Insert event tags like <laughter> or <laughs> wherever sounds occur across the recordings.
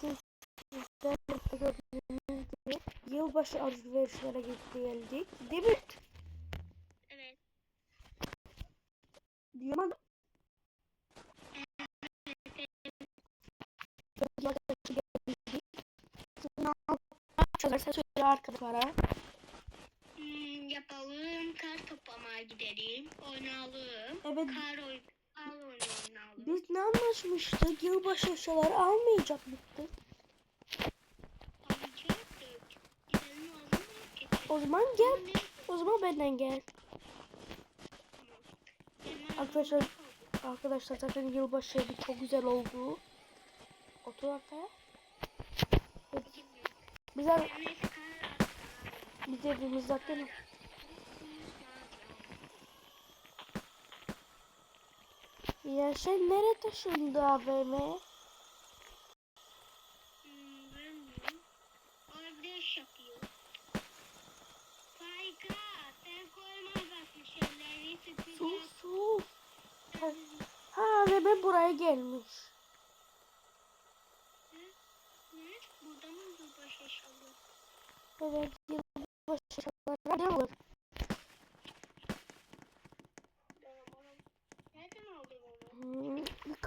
sizlerle gördüğünüz gibi yılbaşı alışverişlere geldik. Değil mi? Evet. Ama Çözerse söyle arkadaşlara. Hmm, yapalım. Kar toplamaya gidelim. Oynayalım. Evet. Kar oy kar oynayalım. Biz ne anlaşmıştık? Yılbaşı eşyaları almayacak mıydık? O zaman. Gel. O zaman benden gel. Arkadaşlar arkadaşlar zaten yılbaşı evi çok güzel oldu. Otur arkaya. Biz, biz evimiz zaten Ya sen nereye taşındı AVM? Sus sus. Ha, AVM buraya gelmiş. Burada mı yılbaşı eşyaları? Evet yılbaşı eşyaları ne olur?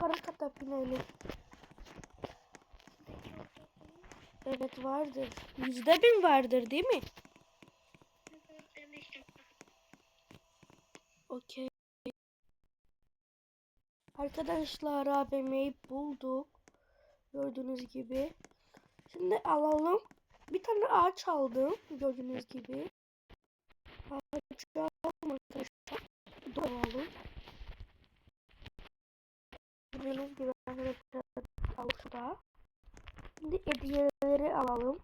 Yukarı kata binelim. Evet vardır. Yüzde bin vardır değil mi? Okey. Arkadaşlar AVM'yi bulduk. Gördüğünüz gibi. Şimdi alalım. Bir tane ağaç aldım. Gördüğünüz gibi. Ağaç alalım arkadaşlar. Dur alalım. Gördüğünüz gibi arkadaşlar al şurada. Şimdi hediyeleri alalım.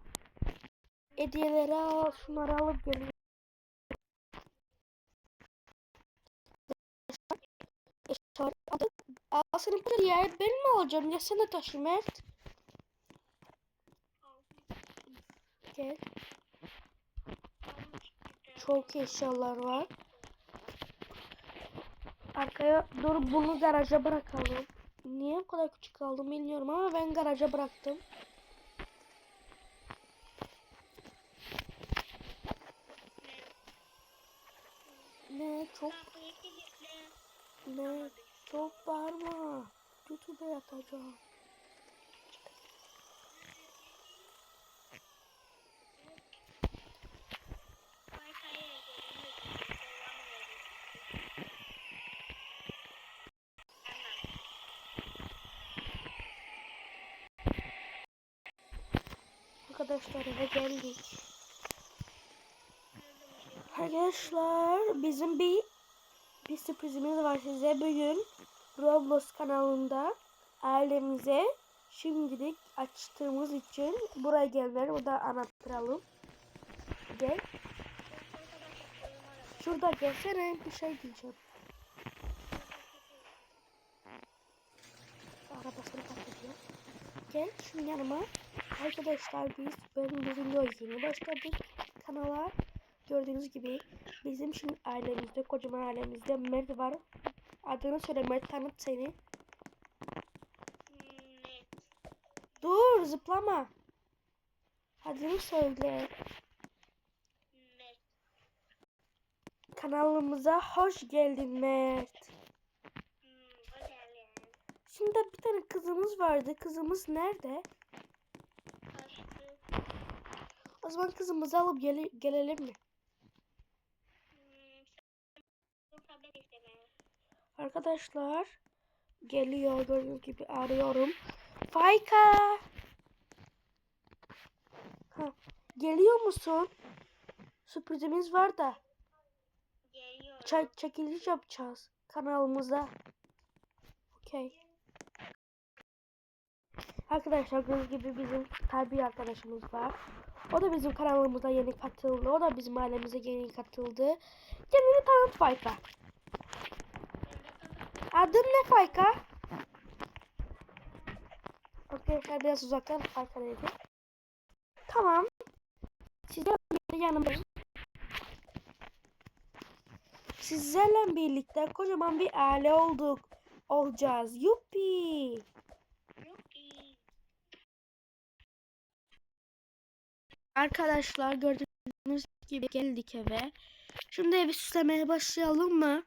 Hediyeleri al. Şunları alıp gelelim. Eşyaları aldık. Aa senin bu ya ben mi alacağım? Ya sen de taşı Mert. Gel. Çok eşyalar var. Arkaya dur bunu garaja bırakalım. Niye bu kadar küçük aldım bilmiyorum ama ben garaja bıraktım. Ne çok ne çok bağırma. YouTube'a yatacağım. Arkadaşlar eve geldik. Arkadaşlar bizim bir bir sürprizimiz var size. Bugün Roblox kanalında ailemize şimdilik açtığımız için buraya gelmeler. O da anlattıralım. Gel. Şurada gelsene bir şey diyeceğim. Arabasını kapatıyor. Gel şunun yanıma. Arkadaşlar biz ben bizim yeni başladık kanala. Gördüğünüz gibi bizim şimdi ailemizde kocaman ailemizde Mert var. Adını söyle Mert tanıt seni. Dur zıplama. Adını söyle. Kanalımıza hoş geldin Mert. Şimdi bir tane kızımız vardı. Kızımız nerede? O zaman kızımızı alıp gele- gelelim mi? Arkadaşlar geliyor gördüğünüz gibi arıyorum. Fayka. Ha, geliyor musun? Sürprizimiz var da. Çek çekiliş yapacağız kanalımıza. Okey. Arkadaşlar gördüğünüz gibi bizim tabi arkadaşımız var. O da bizim kanalımıza yeni katıldı. O da bizim ailemize yeni katıldı. Kendini tanıt Fayka. Adın ne Fayka? Arkadaşlar biraz uzaktan Fayka dedi. Tamam. Size yanımda. Sizlerle birlikte kocaman bir aile olduk. Olacağız. Yuppi. Arkadaşlar gördüğünüz gibi geldik eve. Şimdi evi süslemeye başlayalım mı?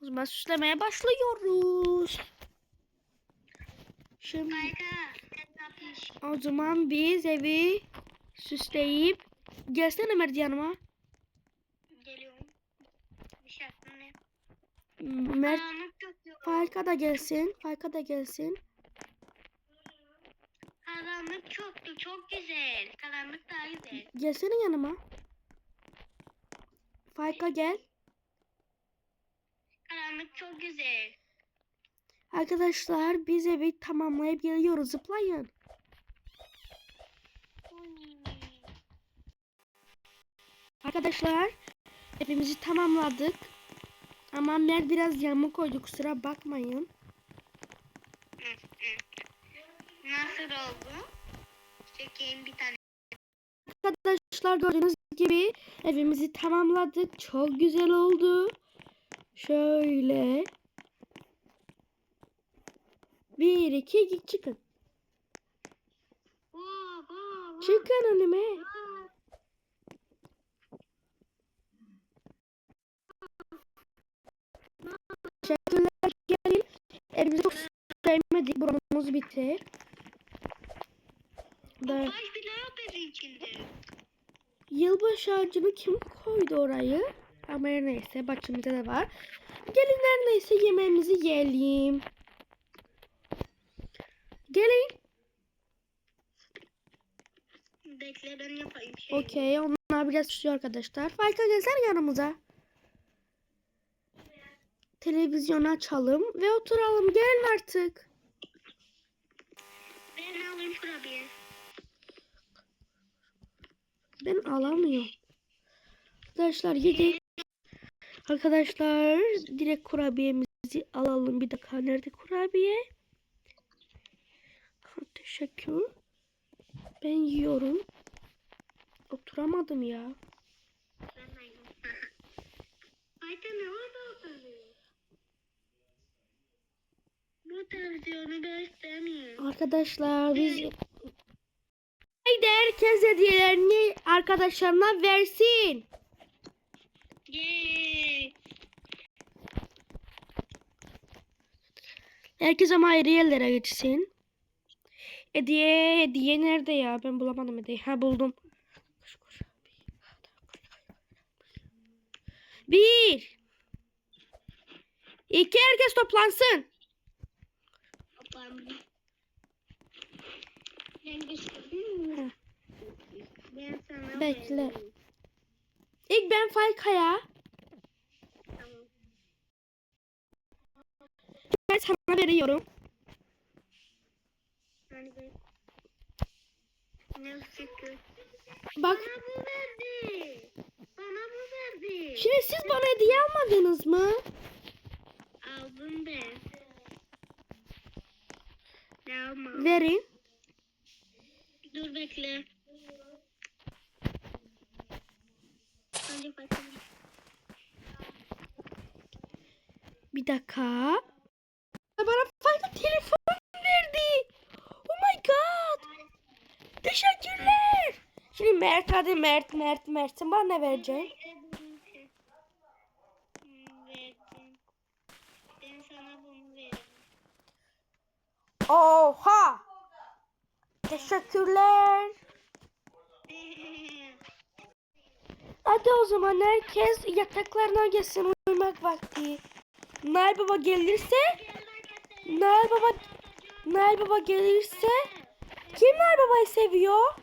O zaman süslemeye başlıyoruz. Şimdi o zaman biz evi süsleyip gelsene Mert yanıma. Geliyorum. Bir şey? Mert. Fayka da gelsin. Fayka da gelsin. Karanlık çoktu. Çok güzel. Karanlık daha güzel. Gelsene yanıma. Fayka gel. Karanlık çok güzel. Arkadaşlar biz evi tamamlayıp geliyoruz. Zıplayın. Arkadaşlar evimizi tamamladık. Ama Mert biraz yamuk koydu kusura bakmayın. Nasıl oldu? Çekeyim bir tane. Arkadaşlar gördüğünüz gibi evimizi tamamladık. Çok güzel oldu. Şöyle. Bir, iki, iki, çıkın. Çıkın önüme. Teşekkürler. Gelin. Evimizi çok sevmedik. Buramız bitti. İçinde. yılbaşı ağacını kim koydu orayı? Ama her neyse bahçemizde de var. Gelin her neyse yemeğimizi yiyelim. Gelin. Bekle ben yapayım şey. Okey onlar biraz susuyor arkadaşlar. Fayka gelsene yanımıza. Televizyonu açalım ve oturalım. Gelin artık. Ben alayım kurabiye. Ben alamıyorum. Arkadaşlar yedik. Arkadaşlar direkt kurabiyemizi alalım. Bir dakika nerede kurabiye? Teşekkür. Ben yiyorum. Oturamadım ya. <laughs> Ben de yiyeyim. Ayta ne oldu orada? Bu televizyonu ben istemiyorum. Arkadaşlar biz Haydi herkes hediyelerini arkadaşlarına versin. Yeee. Herkes ama ayrı yerlere geçsin. Hediye, hediye nerede ya? Ben bulamadım hediye. Ha buldum. Bir. İki herkes toplansın. Babam. Ben sana Bekle. veririm. İlk ben Falka'ya. Tamam. Ben sana veriyorum. Şükür. Bak Bana bu verdi. Bana bu verdi. şimdi siz bana hediye almadınız mı? Aldım ben. Ne alma? Verin. Dur bekle. Bir dakika. Bana Falka telefon verdi. Oh my god. Teşekkürler. Şimdi Mert hadi Mert Mert Mert sen bana ne vereceksin? Hmm, verdim. Ben sana bunu veririm. Oha. Teşekkürler. Hadi o zaman herkes yataklarına geçsin uyumak vakti. Nail Baba gelirse Nail Baba Nail Baba gelirse kim Nail Baba'yı seviyor?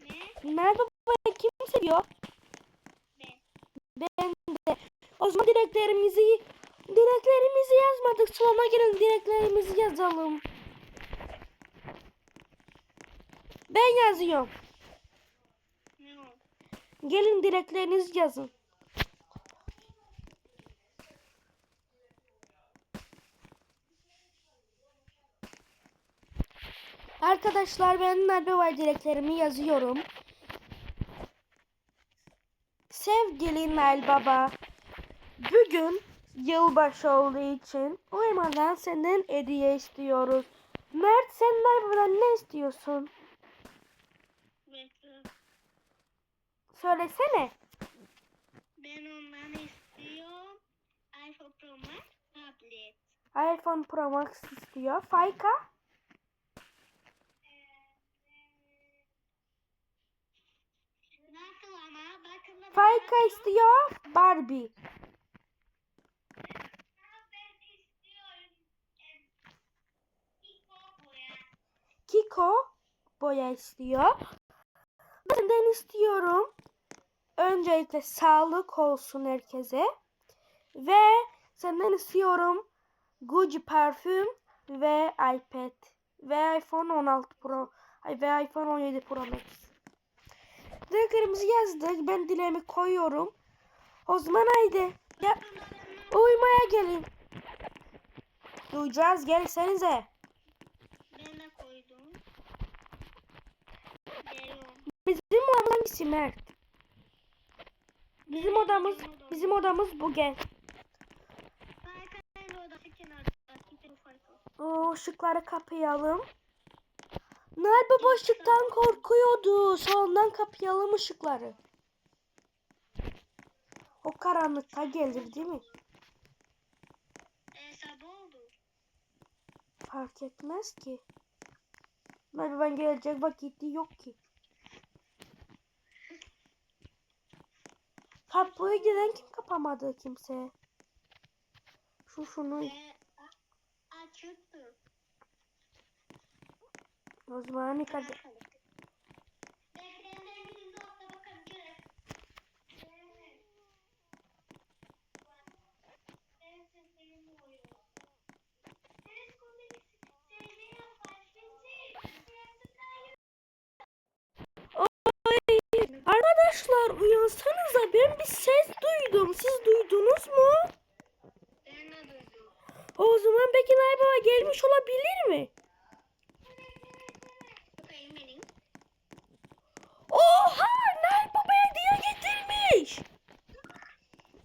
ne? Nail Baba'yı kim seviyor? Ben. Ben de. O zaman dileklerimizi dileklerimizi yazmadık. Sonuna gelin dileklerimizi yazalım. Ben yazıyorum. Gelin dileklerinizi yazın. Arkadaşlar ben Nabe var dileklerimi yazıyorum. Sevgili Nail Baba, bugün yılbaşı olduğu için uyumadan senden hediye istiyoruz. Mert sen Naybabadan ne istiyorsun? Bekle. Söylesene. Ben ondan istiyorum. iPhone Pro Max tablet. iPhone Pro Max istiyor. Fayka. Nasıl ama? Bakın da Fayka istiyor. Barbie. Ben istiyorum. Kiko boya. Kiko boya istiyor. Benden istiyorum. Öncelikle sağlık olsun herkese. Ve senden istiyorum Gucci parfüm ve iPad ve iPhone 16 Pro ve iPhone 17 Pro Max. Dileklerimizi yazdık. Ben dileğimi koyuyorum. O zaman haydi. Ya, uyumaya gelin. Duyacağız gelsenize. Ben de koydum. Bizim hangisi Mert? Bizim odamız bizim odamız bu Fayka. O ışıkları kapayalım. Nal baba ışıktan korkuyordu. Salondan kapayalım ışıkları. O karanlıkta gelir değil mi? Fark etmez ki. Nal baban gelecek vakiti yok ki. Kapıyı giden kim kapamadı kimse? Şu şunu açıktı. o zaman ne kadar Arkadaşlar uyansanıza ben bir ses duydum. Siz duydunuz mu? Ben de duydum. O zaman peki Nay Baba gelmiş olabilir mi? Oha Nay Baba hediye getirmiş.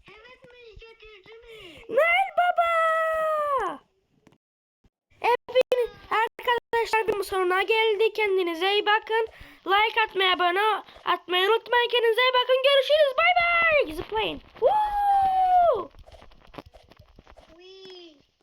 Evet mi? Getirdi mi? Nay Baba. Hepiniz arkadaşlar bir sonuna geldik. Kendinize iyi bakın. Like atmayı, abone atmayı unutmayın. Kendinize iyi bakın. Görüşürüz. Bay bay. Zıplayın. Woo!